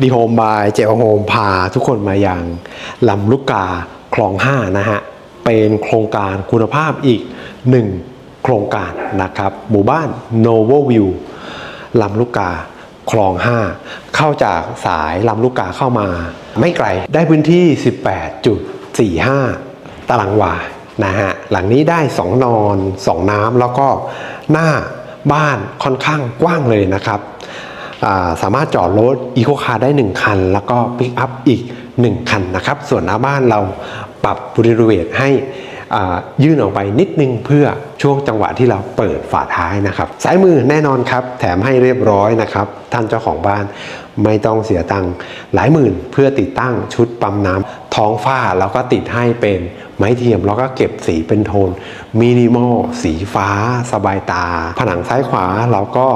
ดีโฮมบายเจลโฮมพาทุกคนมาอย่างลำลูกกาคลอง 5 นะฮะ เป็นโครงการคุณภาพอีก 1 โครงการนะครับ หมู่บ้าน Novo View ลำลูกกาคลอง 5 เข้าจากสายลำลูกกาเข้ามา ไม่ไกลได้พื้นที่ 18.45 ตารางวานะฮะ หลังนี้ได้ 2 นอน 2 น้ำแล้วก็หน้าบ้านค่อนข้างกว้างเลยนะครับ สามารถจอดรถอีโคคาร์ได้ 1 คัน แล้วก็ปิกอัพอีก 1 คันนะครับ ส่วนหน้าบ้านเราปรับบริเวณให้ยื่นออกไปนิดนึงเพื่อช่วงจังหวะที่เราเปิดฝาท้ายนะครับซ้ายมือแน่นอนครับ แถมให้เรียบร้อยนะครับ ท่านเจ้าของบ้านไม่ต้องเสียตังค์หลายหมื่นเพื่อติดตั้งชุดปั๊มน้ำท้องฟ้าแล้วก็ติดให้เป็นไม้เทียม แล้วก็เก็บสีเป็นโทนมินิมอลสีฟ้า สบายตา ผนังซ้ายขวาเราก็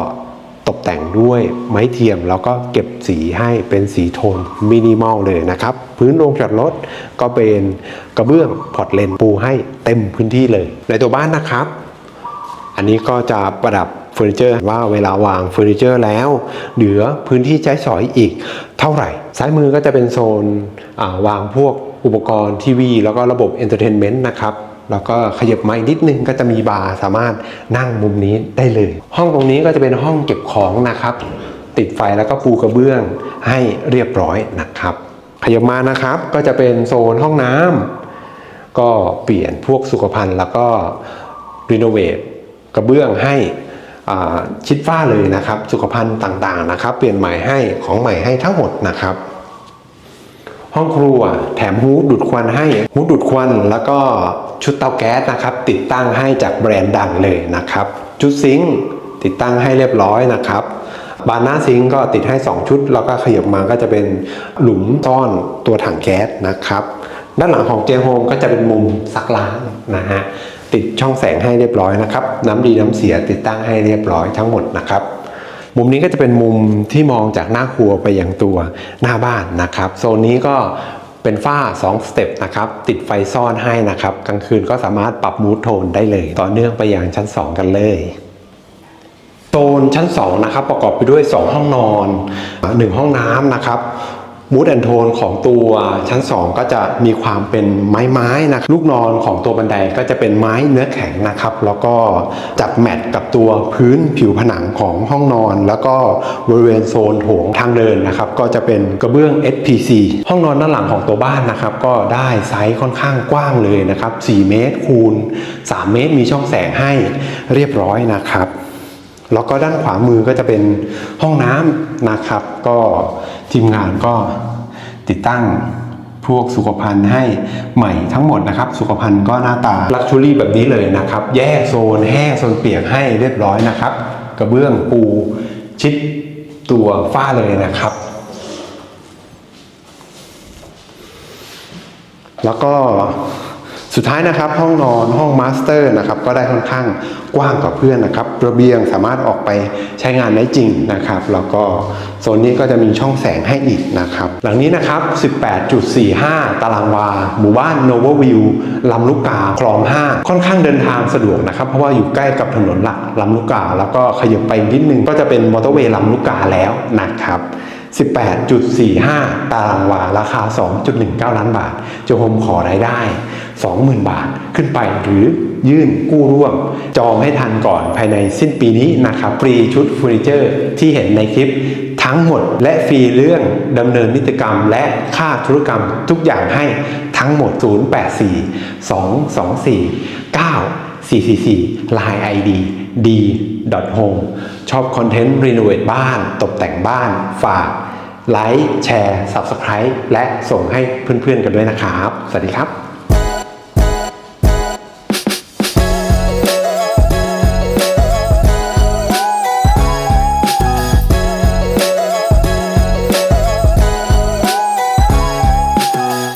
ตกแต่งด้วยไม้เทียมแล้วก็เก็บสีให้เป็นสีโทนมินิมอลเลยนะครับ พื้นโรงจอดรถก็เป็นกระเบื้องพอร์ตเลนปูให้เต็มพื้นที่เลย ในตัวบ้านนะครับ อันนี้ก็จะประดับเฟอร์นิเจอร์ว่าเวลาวางเฟอร์นิเจอร์แล้ว เหลือพื้นที่ใช้สอยอีกเท่าไหร่ ซ้ายมือก็จะเป็นโซนาวางพวกอุปกรณ์ทีวี แล้วก็ระบบเอนเตอร์เทนเมนต์นะครับ แล้วก็ขยับมาอีกนิดนึงก็จะมีบาร์สามารถนั่งมุมนี้ได้เลย ห้องตรงนี้ก็จะเป็นห้องเก็บของนะครับ ติดไฟแล้วก็ปูกระเบื้องให้เรียบร้อยนะครับ ขยับมานะครับก็จะเป็นโซนห้องน้ำก็เปลี่ยนพวกสุขภัณฑ์แล้วก็รีโนเวทกระเบื้องให้ชิดฝ้าเลยนะครับ สุขภัณฑ์ต่างๆนะครับ เปลี่ยนใหม่ให้ของใหม่ให้ทั้งหมดนะครับ ห้องครัวแถมฮูดดูดควันให้ฮูดดูดควันแล้วก็ชุดเตาแก๊สนะครับ ติดตั้งให้จากแบรนด์ดังเลยนะครับ ชุดซิงค์ติดตั้งให้เรียบร้อยนะครับ บานหน้าซิงก็ติดให้ 2 ชุด แล้วก็ขยับมาก็จะเป็นหลุมซ่อนตัวถังแก๊สนะครับ ด้านหลังของเจโฮมก็จะเป็นมุมซักล้างนะฮะติดช่องแสงให้เรียบร้อยนะครับ น้ำดีน้ำเสียติดตั้งให้เรียบร้อยทั้งหมดนะครับ มุมนี้ก็จะเป็นมุมที่มองจากหน้าครัวไปยังตัวหน้าบ้านนะครับ โซนนี้ก็เป็นฝ้า 2 สเต็ปนะครับ ติดไฟซ่อนให้นะครับ กลางคืนก็สามารถปรับมูทโทนได้เลย ต่อเนื่องไปยังชั้น 2 กันเลยโซนชั้น2นะครับประกอบไปด้วย 2 ห้องนอน 1 ห้องน้ำนะครับ มูดแอนโทนของตัวชั้น 2 ก็จะมีความเป็นไม้ไม้ๆนะลูกนอนของตัวบันไดก็จะเป็นไม้เนื้อแข็งนะครับ แล้วก็จับแมทกับตัวพื้นผิวผนังของห้องนอน แล้วก็บริเวณโซนโถงทางเดินนะครับ ก็จะเป็นกระเบื้อง SPC ห้องนอนด้านหลังของตัวบ้านนะครับ ก็ได้ไซส์ค่อนข้างกว้างเลยนะครับ 4 เมตรคูณ 3 เมตรมีช่องแสงให้เรียบร้อยนะครับ แล้วก็ด้านขวามือก็จะเป็นห้องน้ำนะครับ ก็ทีมงานก็ติดตั้งพวกสุขภัณฑ์ให้ใหม่ทั้งหมดนะครับ สุขภัณฑ์ก็หน้าตาลักชูรี่แบบนี้เลยนะครับ แยกโซนแห้งโซนเปียกให้เรียบร้อยนะครับ กระเบื้องปูชิดตัวฝ้าเลยนะครับ แล้วก็ สุดท้ายนะครับห้องนอนห้องมาสเตอร์นะครับก็ได้ค่อนข้างกว้างกว่าเพื่อนนะครับระเบียงสามารถออกไปใช้งานได้จริงนะครับ แล้วก็โซนนี้ก็จะมีช่องแสงให้อีกนะครับ หลังนี้นะครับ 18.45 ตารางวา หมู่บ้าน Nova View ลำลูกกาคลอง 5 ค่อนข้างเดินทางสะดวกนะครับ เพราะว่าอยู่ใกล้กับถนนหลักลำลูกกา แล้วก็ขยับไปนิดนึงก็จะเป็นมอเตอร์เวย์ลำลูกกาแล้วนะครับ18.45 ตารางวา ราคา 2.19 ล้านบาทเจะโฮมขอรายได้ 20,000 บาทขึ้นไปหรือยื่นกู้ร่วม จองให้ทันก่อนภายในสิ้นปีนี้นะครับฟรีชุดเฟอร์นิเจอร์ที่เห็นในคลิปทั้งหมด และฟรีเรื่องดำเนินนิติกรรม และค่าธุรกรรมทุกอย่างให้ทั้งหมด 084 224 9 444 Line ID d home ชอบคอนเทนต์รีโนเวทบ้าน ตกแต่งบ้าน ฝากไลค์แชร์ Subscribe และส่งให้เพื่อนๆกันด้วยนะครับ สวัสดีครับ